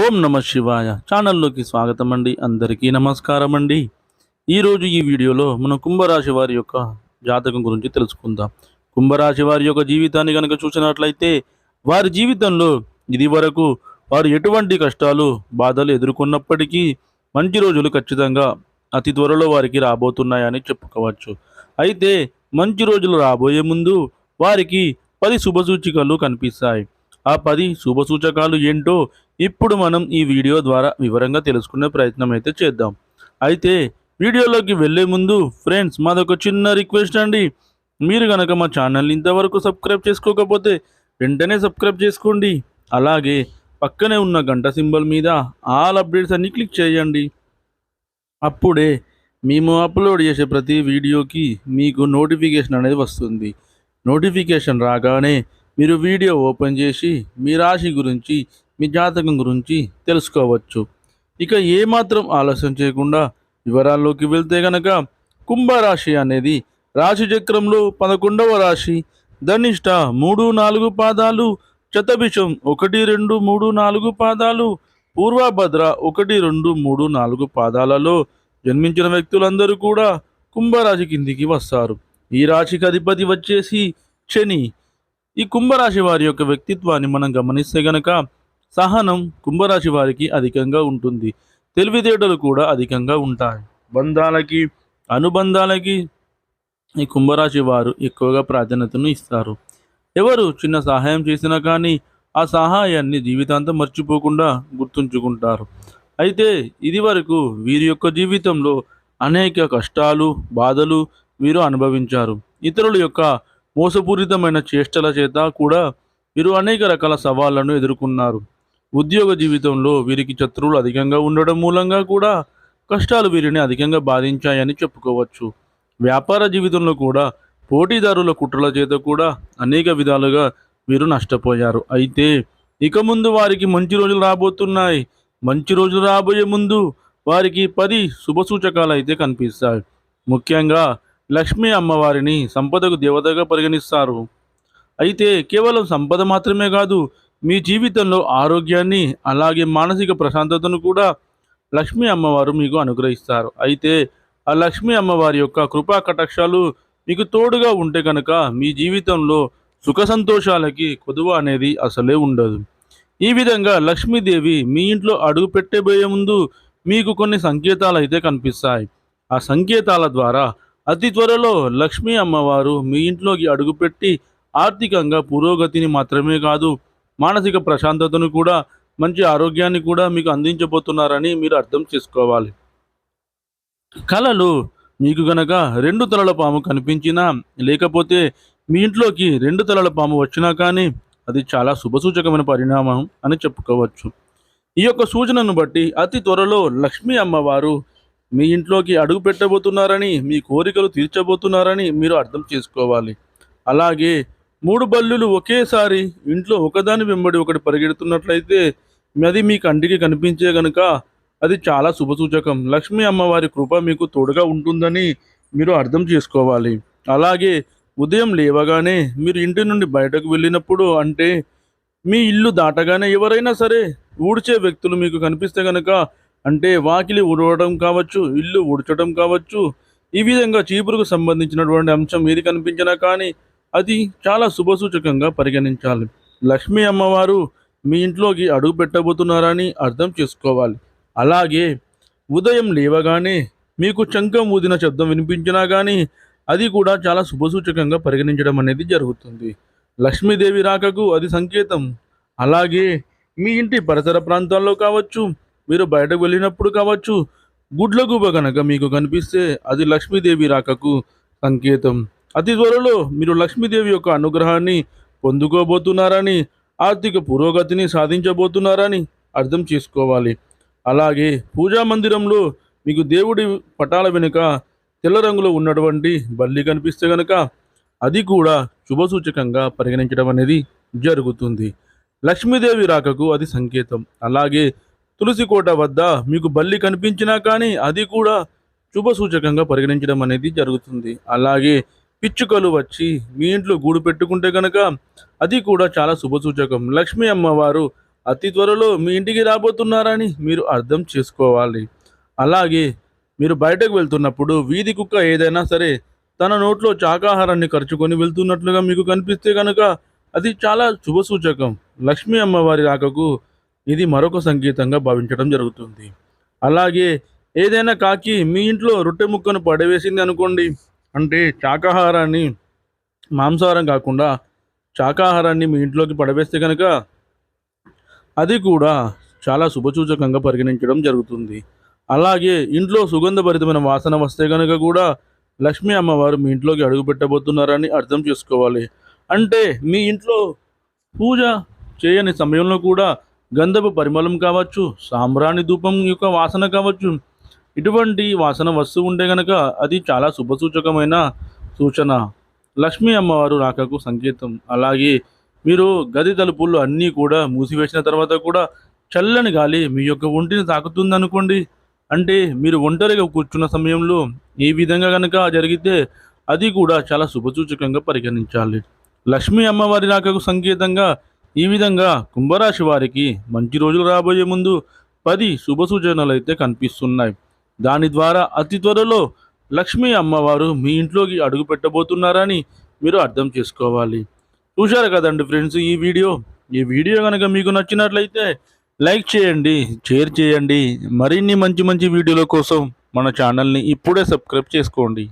ఓం నమ శివాయ. ఛానల్లోకి స్వాగతం అండి అందరికీ నమస్కారం అండి ఈరోజు ఈ వీడియోలో మనం కుంభరాశి వారి యొక్క జాతకం గురించి తెలుసుకుందాం. కుంభరాశి వారి యొక్క జీవితాన్ని కనుక చూసినట్లయితే వారి జీవితంలో ఇది వరకు వారు ఎటువంటి కష్టాలు బాధలు ఎదుర్కొన్నప్పటికీ మంచి రోజులు ఖచ్చితంగా అతి త్వరలో వారికి రాబోతున్నాయని చెప్పుకోవచ్చు. అయితే మంచి రోజులు రాబోయే ముందు వారికి పది శుభసూచికలు కనిపిస్తాయి. ఆ పది శుభసూచకాలు ఏంటో ఇప్పుడు మనం ఈ వీడియో ద్వారా వివరంగా తెలుసుకునే ప్రయత్నం అయితే చేద్దాం. అయితే వీడియోలోకి వెళ్ళే ముందు ఫ్రెండ్స్ మాదొక చిన్న రిక్వెస్ట్ అండి. మీరు కనుక మా ఛానల్ని ఇంతవరకు సబ్స్క్రైబ్ చేసుకోకపోతే వెంటనే సబ్స్క్రైబ్ చేసుకోండి. అలాగే పక్కనే ఉన్న గంట సింబల్ మీద ఆల్ అప్డేట్స్ అన్ని క్లిక్ చేయండి. అప్పుడే మేము అప్లోడ్ చేసే ప్రతి వీడియోకి మీకు నోటిఫికేషన్ అనేది వస్తుంది. నోటిఫికేషన్ రాగానే మీరు వీడియో ఓపెన్ చేసి మీ రాశి గురించి మీ జాతకం గురించి తెలుసుకోవచ్చు. ఇక ఏమాత్రం ఆలస్యం చేయకుండా వివరాల్లోకి వెళ్తే గనక కుంభరాశి అనేది రాశి చక్రంలో పదకొండవ రాశి. ధనిష్ట మూడు నాలుగు పాదాలు చతభిషం ఒకటి రెండు మూడు నాలుగు పాదాలు పూర్వభద్ర ఒకటి రెండు మూడు నాలుగు పాదాలలో జన్మించిన వ్యక్తులందరూ కూడా కుంభరాశి కిందికి వస్తారు. ఈ రాశికి అధిపతి వచ్చేసి శని. ఈ కుంభరాశి వారి యొక్క వ్యక్తిత్వాన్ని మనం గమనిస్తే గనక సహనం కుంభరాశి వారికి అధికంగా ఉంటుంది. తెలివితేటలు కూడా అధికంగా ఉంటాయి. బంధాలకి అనుబంధాలకి ఈ కుంభరాశి వారు ఎక్కువగా ప్రాధాన్యతను ఇస్తారు. ఎవరు చిన్న సహాయం చేసినా కానీ ఆ సహాయాన్ని జీవితాంతం మర్చిపోకుండా గుర్తుంచుకుంటారు. అయితే ఇది వరకు వీరి యొక్క జీవితంలో అనేక కష్టాలు బాధలు వీరు అనుభవించారు. ఇతరుల యొక్క మోసపూరితమైన చేష్టల చేత కూడా వీరు అనేక రకాల సవాళ్ళను ఎదుర్కొన్నారు. ఉద్యోగ జీవితంలో వీరికి శత్రువులు అధికంగా ఉండడం మూలంగా కూడా కష్టాలు వీరిని అధికంగా బాధించాయని చెప్పుకోవచ్చు. వ్యాపార జీవితంలో కూడా పోటీదారుల కుట్రల చేత కూడా అనేక విధాలుగా వీరు నష్టపోయారు. అయితే ఇక ముందు వారికి మంచి రోజులు రాబోతున్నాయి. మంచి రోజులు రాబోయే ముందు వారికి పది శుభసూచకాలు అయితే కనిపిస్తాయి. ముఖ్యంగా లక్ష్మీ అమ్మవారిని సంపదకు దేవతగా పరిగణిస్తారు. అయితే కేవలం సంపద మాత్రమే కాదు మీ జీవితంలో ఆరోగ్యాన్ని అలాగే మానసిక ప్రశాంతతను కూడా లక్ష్మీ అమ్మవారు మీకు అనుగ్రహిస్తారు. అయితే ఆ లక్ష్మీ అమ్మవారి యొక్క కృపా కటాక్షాలు మీకు తోడుగా ఉంటే కనుక మీ జీవితంలో సుఖ సంతోషాలకి కొదువ అనేది అసలే ఉండదు. ఈ విధంగా లక్ష్మీదేవి మీ ఇంట్లో అడుగు పెట్టబోయే ముందు మీకు కొన్ని సంకేతాలు అయితే కనిపిస్తాయి. ఆ సంకేతాల ద్వారా అతి త్వరలో లక్ష్మీ అమ్మవారు మీ ఇంట్లోకి అడుగుపెట్టి ఆర్థికంగా పురోగతిని మాత్రమే కాదు మానసిక ప్రశాంతతను కూడా మంచి ఆరోగ్యాన్ని కూడా మీకు అందించబోతున్నారని మీరు అర్థం చేసుకోవాలి. కళలు మీకు గనక రెండు తలల పాము కనిపించినా లేకపోతే మీ ఇంట్లోకి రెండు తలల పాము వచ్చినా కానీ అది చాలా శుభసూచకమైన పరిణామం అని చెప్పుకోవచ్చు. ఈ యొక్క సూచనను బట్టి అతి త్వరలో లక్ష్మీ అమ్మవారు మీ ఇంట్లోకి అడుగు పెట్టబోతున్నారని మీ కోరికలు తీర్చబోతున్నారని మీరు అర్థం చేసుకోవాలి. అలాగే మూడు బల్లులు ఒకేసారి ఇంట్లో ఒకదాని వెంబడి ఒకటి పరిగెడుతున్నట్లయితే అది మీ కంటికి కనిపించే గనుక అది చాలా శుభసూచకం. లక్ష్మీ అమ్మవారి కృప మీకు తోడుగా ఉంటుందని మీరు అర్థం చేసుకోవాలి. అలాగే ఉదయం లేవగానే మీరు ఇంటి నుండి బయటకు వెళ్ళినప్పుడు అంటే మీ ఇల్లు దాటగానే ఎవరైనా సరే ఊడ్చే వ్యక్తులు మీకు కనిపిస్తే కనుక అంటే వాకిలి ఊడవడం కావచ్చు ఇల్లు ఊడ్చడం కావచ్చు ఈ విధంగా చీపురుకు సంబంధించినటువంటి అంశం ఏది కనిపించినా కానీ అది చాలా శుభసూచకంగా పరిగణించాలి. లక్ష్మీ అమ్మవారు మీ ఇంట్లోకి అడుగు పెట్టబోతున్నారని అర్థం చేసుకోవాలి. అలాగే ఉదయం లేవగానే మీకు చంకం ఊదిన శబ్దం వినిపించినా కానీ అది కూడా చాలా శుభసూచకంగా పరిగణించడం అనేది జరుగుతుంది. లక్ష్మీదేవి రాకకు అది సంకేతం. అలాగే మీ ఇంటి పరిసర ప్రాంతాల్లో కావచ్చు మీరు బయటకు వెళ్ళినప్పుడు కావచ్చు గుడ్లగూబ కనుక మీకు కనిపిస్తే అది లక్ష్మీదేవి రాకకు సంకేతం. అతి త్వరలో మీరు లక్ష్మీదేవి యొక్క అనుగ్రహాన్ని పొందుకోబోతున్నారని ఆర్థిక పురోగతిని సాధించబోతున్నారని అర్థం చేసుకోవాలి. అలాగే పూజా మందిరంలో మీకు దేవుడి పటాల వెనుక తెల్ల రంగులో ఉన్నటువంటి బల్లి కనిపిస్తే కనుక అది కూడా శుభసూచకంగా పరిగణించడం అనేది జరుగుతుంది. లక్ష్మీదేవి రాకకు అది సంకేతం. అలాగే తులసి కోట వద్ద మీకు బల్లి కనిపించినా కానీ అది కూడా శుభసూచకంగా పరిగణించడం అనేది జరుగుతుంది. అలాగే పిచ్చుకలు వచ్చి మీ ఇంట్లో గూడు పెట్టుకుంటే కనుక అది కూడా చాలా శుభసూచకం. లక్ష్మీ అమ్మవారు అతి త్వరలో మీ ఇంటికి రాబోతున్నారని మీరు అర్థం చేసుకోవాలి. అలాగే మీరు బయటకు వెళ్తున్నప్పుడు వీధి కుక్క ఏదైనా సరే తన నోట్లో శాకాహారాన్ని ఖర్చుకొని వెళ్తున్నట్లుగా మీకు కనిపిస్తే కనుక అది చాలా శుభసూచకం. లక్ష్మీ అమ్మవారి రాకకు ఇది మరొక సంకేతంగా భావించడం జరుగుతుంది. అలాగే ఏదైనా కాకి మీ ఇంట్లో రొట్టె ముక్కను పడవేసింది అనుకోండి. అంటే శాకాహారాన్ని మాంసాహారం కాకుండా శాకాహారాన్ని మీ ఇంట్లోకి పడవేస్తే కనుక అది కూడా చాలా శుభసూచకంగా పరిగణించడం జరుగుతుంది. అలాగే ఇంట్లో సుగంధభరితమైన వాసన వస్తే కనుక కూడా లక్ష్మీ అమ్మవారు మీ ఇంట్లోకి అడుగు పెట్టబోతున్నారని అర్థం చేసుకోవాలి. అంటే మీ ఇంట్లో పూజ చేయని సమయంలో కూడా గంధపు పరిమళం కావచ్చు సాంబ్రాణి ధూపం యొక్క వాసన కావచ్చు ఇటువంటి వాసన వస్తూ ఉంటే కనుక అది చాలా శుభసూచకమైన సూచన. లక్ష్మీ అమ్మవారు రాకకు సంకేతం. అలాగే మీరు గది తలుపులు అన్నీ కూడా మూసివేసిన తర్వాత కూడా చల్లని గాలి మీ యొక్క ఒంటిని తాకుతుంది అనుకోండి అంటే మీరు ఒంటరిగా కూర్చున్న సమయంలో ఈ విధంగా కనుక జరిగితే అది కూడా చాలా శుభసూచకంగా పరిగణించాలి. లక్ష్మీ అమ్మవారి రాకకు సంకేతంగా ఈ విధంగా కుంభరాశి వారికి మంచి రోజులు రాబోయే ముందు పది శుభ సూచనలు అయితే కనిపిస్తున్నాయి. దాని ద్వారా అతి త్వరలో లక్ష్మీ అమ్మవారు మీ ఇంట్లోకి అడుగు పెట్టబోతున్నారని మీరు అర్థం చేసుకోవాలి. చూశారు కదండి ఫ్రెండ్స్ ఈ వీడియో? ఈ వీడియో కనుక మీకు నచ్చినట్లయితే లైక్ చేయండి షేర్ చేయండి. మరిన్ని మంచి మంచి వీడియోల కోసం మన ఛానల్ని ఇప్పుడే సబ్స్క్రైబ్ చేసుకోండి.